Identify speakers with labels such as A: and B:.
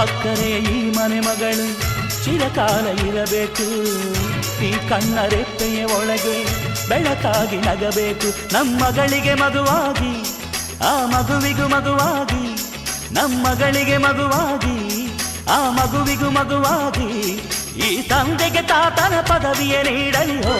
A: ಅಕ್ಕರೆ ಈ ಮನೆ ಮಗಳು, ಚಿರಕಾಲ ಇರಬೇಕು. ಈ ಕಣ್ಣ ರೆಪ್ಪೆಯ ಒಳಗೆ ಬೆಳಕಾಗಿ ನಗಬೇಕು. ನಮ್ಮ ಮಗಳಿಗೆ ಮಗುವಾಗಿ ಆ ಮಗುವಿಗೂ ಮಗುವಾಗಿ ನಮ್ಮ ಮಗಳಿಗೆ ಮಗುವಾಗಿ ಆ ಮಗುವಿಗೂ ಮಗುವಾಗಿ ಈ ತಂದೆಗೆ ತಾತನ ಪದವಿಯೇ ನೀಡಲಿಯೋ